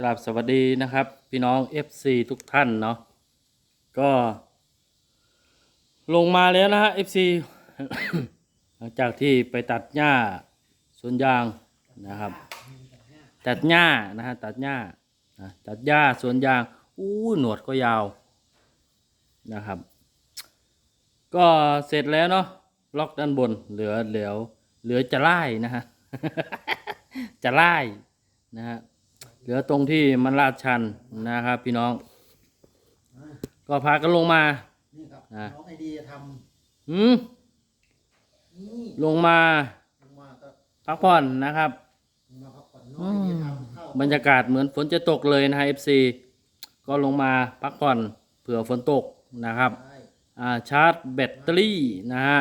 กราบสวัสดีนะครับ พี่น้อง FC ทุกท่านเนาะก็ ลงมาแล้วนะฮะ FC หลังจากที่ไปตัดหญ้าสวนยางนะครับ ตัดหญ้านะฮะตัดหญ้านะตัดหญ้าสวนยางอู้หนวดก็ยาวนะครับ ก็เสร็จแล้วเนาะล็อกด้านบนเหลือเหลือเหลือจะไล่นะฮะจะไล่นะฮะ เหลือตรงที่มันลาดชันนะครับ พี่น้อง ก็พากันลงมานี่ครับอะน้องไอเดียทหืมำนี่ลงมาลงมาก็พักผ่อนนะครับ ลงมาพักผ่อนน้องไอเดียทำข้าวบรรยากาศเหมือนฝนจะตกเลยนะฮะ FC ก็ลงมาพักผ่อนเผื่อฝนตกนะครับใช่อ่าชาร์จแบตเตอรี่นะฮะ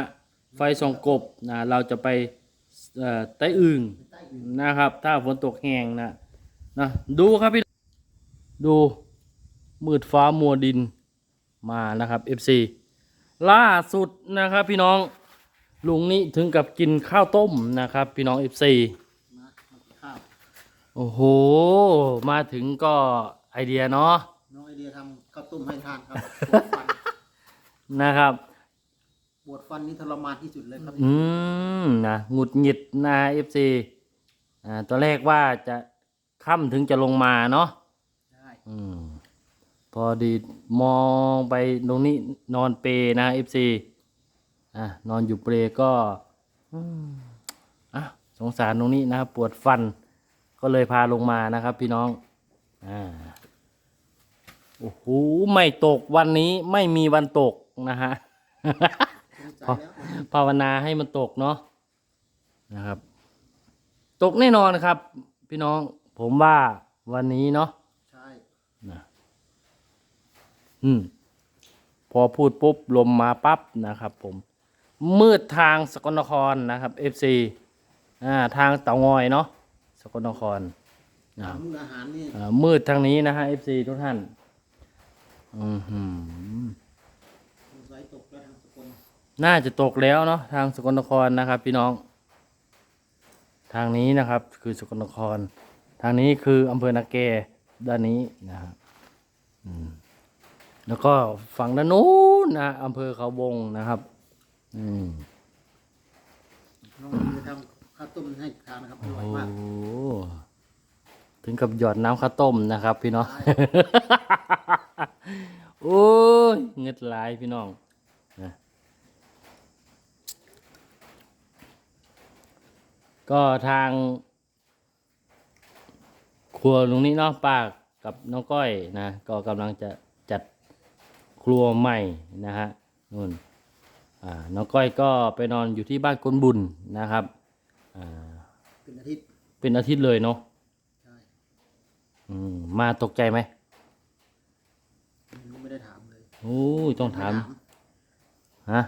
ไฟส่องกบนะเราจะไปเอ่อใต้อึ่งไปใต้อื่นนะครับ ถ้าฝนตกแห้งนะ นะดูครับพี่ ดูมืดฟ้ามัวดินมานะครับ FC ล่าสุดนะครับพี่น้องลุงนี้ถึงกับกินข้าวต้มนะครับ พี่น้อง FC มามากินข้าวโอ้โห มาถึงก็ไอเดียเนาะน้องไอเดียทำข้าวต้มให้ทานครับปวดฟันนะครับปวดฟันนี่ทรมานที่สุดเลยครับ อืมนะหงุดหงิดนะ FC อ่าตอนแรกว่าจะ ค่ำถึงจะลงมาเนาะใช่อืม พอดีมองไปตรงนี้นอนเปลนะ FC อะนอนอยู่เปลก็อืมอะสงสารตรงนี้นะครับปวดฟัน ก็เลยพาลงมานะครับ พี่น้องอ่าโอ้โหไม่ตกวันนี้ไม่มีวันตกนะฮะ สงสัยแล้วภาวนาให้มันตกเนาะนะครับ ตกแน่นอนครับ พี่น้อง ผมว่าวันนี้เนาะใช่นะอืม พอพูดปุ๊บ ลมมาปั๊บนะครับ ผม มืดทางสกลนครนะครับ FC อ่าทางเตางอยเนาะสกลนครนะถามมื้ออาหารนี่อ่ามืดทางนี้นะฮะ FC ทุกท่าน อือหือสงสัยตกแล้วทางสกลน่าจะตกแล้วเนาะทางสกลนครนะครับ พี่น้อง ทางนี้นะครับ คือสกลนคร ทางนี้คืออำเภอนาแกด้านนี้นะครับอืมแล้วก็ฝั่งด้านนู้นนะอำเภอเขาวงนะครับ อืมน้องไอเดียทำข้าวต้มให้ทานนะครับอโอ้ร่อยมากโหถึงกับหยอดน้ำข้าวต้มนะครับ พี่น้องใช่โอ้ยเงืดหลายพี่น้องนะก็ทาง ครัวตรงนี้เนาะป้ากับน้องก้อยนะก็กำลังจะจัดครัวใหม่นะฮะนู่นอ่าน้องก้อยก็ไปนอนอยู่ที่บ้านคนบุญนะครับอ่าเป็นอาทิตย์เป็นอาทิตย์เลยเนาะใช่อืมมาตกใจไหมยังไม่ได้ถามเลยโอ้ยต้องถามไฮะ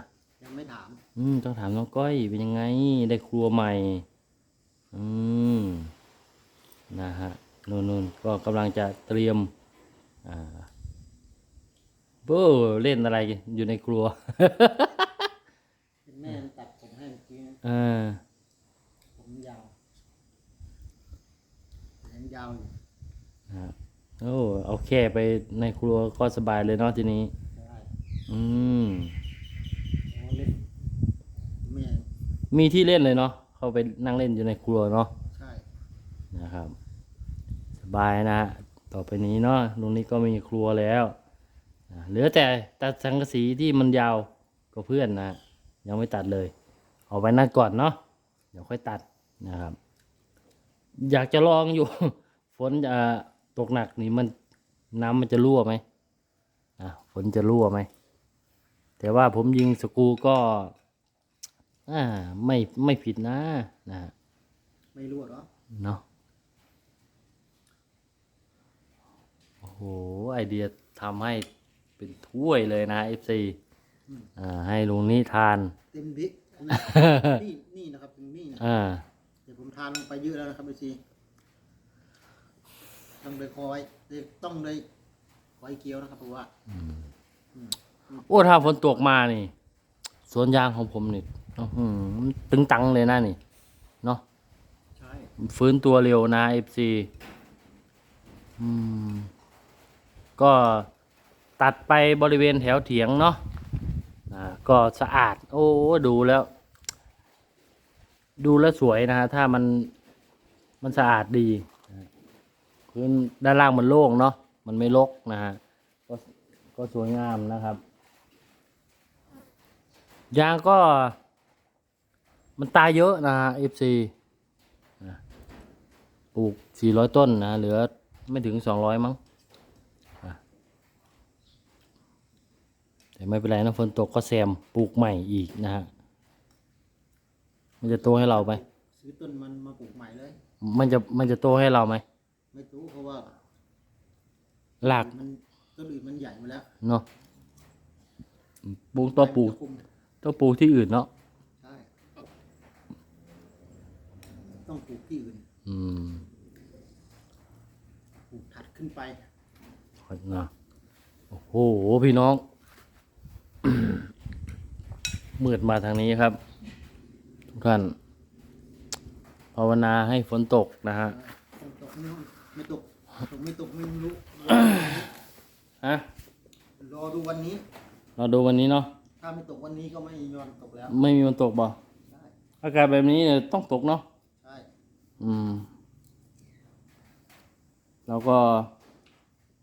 ยังไม่ถาม อืมต้องถามน้องก้อยเป็นยังไงได้ครัวใหม่ อืม นะฮะ นู่นนู่นก็กำลังจะเตรียมอ่าเบ้อเล่นอะไรอยู่ในครัวเป็นแม่ตัดผมให้เมื่อกี้นะเออผมยาวแขนยาวอยู่ฮะโอ้เอาแค่ไปในครัวก็สบายเลยเนาะทีนี้ใช่อืมโอ้เล่นแม่มีที่เล่นเลยเนาะเข้าไปนั่งเล่นอยู่ในครัวเนาะใช่นะครับส บายนะฮะต่อไปนี้เนาะตรงนี้ก็มีครัวแล้วอ่าเหลือแต่ตัดสังกะสีที่มันยาวก็เพื่อนนะ ยังไม่ตัดเลย เอาไว้นั่นก่อนเนาะเดี๋ยวค่อยตัดนะครับ อยากจะลองอยู่ ฝนจะตกหนักนี่มันน้ำมันจะรั่วไหมอะฝนจะรั่วไหม แต่ว่าผมยิงสกรูก็อ่าไม่ไม่ผิดนะนะฮะไม่รู้หรอเนาะ โอ้โหไอเดียทำให้เป็นถ้วยเลยนะ FC อ่าให้ลุงนี่ทาน เต็มบิ๊กนะนี่นี่นะครับเป็นนี่นะอ่า เดี๋ยวผมทานลงไปเยอะแล้วนะครับพี่ซีต้องเลยคอยต้องเลยคอยเคี้ยวนะครับเพราะว่าโอ้ถ้าฝนตกมานี่ สวนยางของผมนี่อื้อหือตึงตังเลยนะนี่ เนาะใช่ ฟื้นตัวเร็วนะ FC อืม ก็ตัดไปบริเวณแถวเถียงเนาะก็สะอาด โอ้ดูแล้ว ดูแล้วสวยนะฮะถ้ามันมันสะอาดดีพื้นด้านล่างมันโล่งเนาะมันไม่รกนะฮะก็ก็สวยงามนะครับ ยางก็ มันตายเยอะนะฮะ FC ปลูก 400 ต้นนะเหลือไม่ถึง 200 มั้งนะ แต่ไม่เป็นไรนะฝนตกก็แซมปลูกใหม่อีกนะฮะมันจะโตให้เราไหมซื้อต้นมันมาปลูกใหม่เลย มันจะมันจะโตให้เราไหมไม่รู้เพราะว่าหลักมันต้นอื่นมันใหญ่มาแล้วเนาะปลูกตัวปลูกคุมต้องปลูกที่อื่นเนาะใช่ต้องปลูกที่อื่น อืมปลูกถัดขึ้นไปนะโอ้โหพี่น้อง มืดมาทางนี้ครับ ทุกท่าน ภาวนาให้ฝนตกนะฮะฝนตกไม่รู้ไม่ตกตกไม่ตกไม่รู้ฮะรอดูวันนี้เราดูวันนี้เนาะถ้าไม่ตกวันนี้ก็ไม่ยอมตกแล้ว ไม่มีวันตกบ่ใช่อากาศแบบนี้เนี่ยต้องตกเนาะใช่อืมเราก็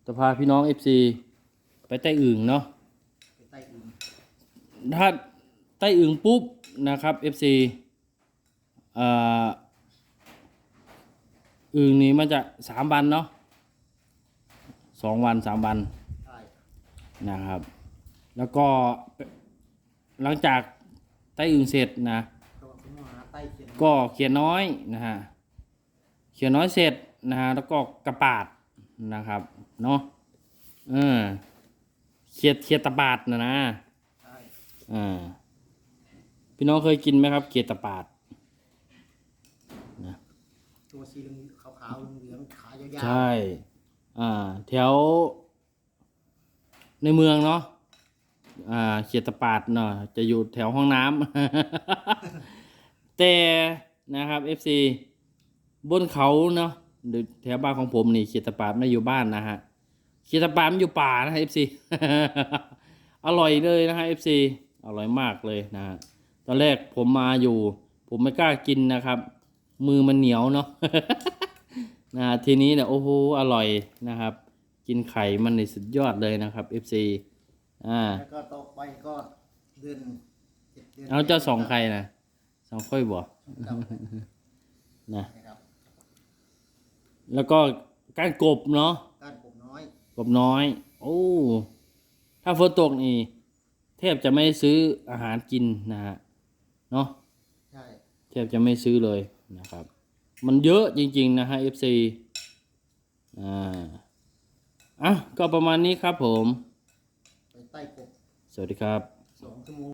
จะพาพี่น้องเอฟซีไปใต้อึ่งเนาะไปใต้อื่น ถ้าใต้อึ่งปุ๊บนะครับ FC อ่ออึ่งนี้มันจะสามวันเนาะสองวันสามวันใช่นะครับ แล้วก็หลังจากใต้อึ่งเสร็จนะ ก็คุณหมหาใต้เขียนก็เขียนน้อยนะฮะเขียนน้อยเสร็จนะฮะแล้วก็กระปาดนะครับเนาะเออเขียดเขียดตะปาดนะนะ อ่าพี่น้องเคยกินไหมครับเขียดตะปาดตัวสีเหลืองขาวๆเหลืองๆขายาวๆใช่ อ่า แถว ในเมืองเนาะอ่าเขียดตะปาดเนาะจะอยู่แถวห้องน้ำ แต่นะครับ FC บนเขาเนาะหรือแถวบ้านของผมนี่เขียดตะปาดไม่อยู่บ้านนะฮะเขียดตะปาดมันอยู่ป่านะฮะ FC อร่อยเลยนะฮะ FC อร่อยมากเลยนะฮะตอนแรกผมมาอยู่ ผมไม่กล้ากินนะครับ มือมันเหนียวเนาะนะฮะทีนี้เนี่ยโอ้โหอร่อยนะครับ กินไข่มันในสุดยอดเลยนะครับ FC อ่าแล้วก็ต่อไปก็เดือนจ็ดดืนเอาเจ้าสองไข่นะสองค่อยบ่เก้านะนะครับแล้วก็ก้านกบเนาะก้านกบน้อย กบน้อย โอ้ ถ้าฝนตกนี่ แทบจะไม่ซื้ออาหารกินนะฮะเนาะใช่แทบจะไม่ซื้อเลยนะครับ มันเยอะจริง ๆ นะฮะ FC อ่าอะก็ประมาณนี้ครับผม ไปใต้กบสวัสดีครับสองชั่วโมง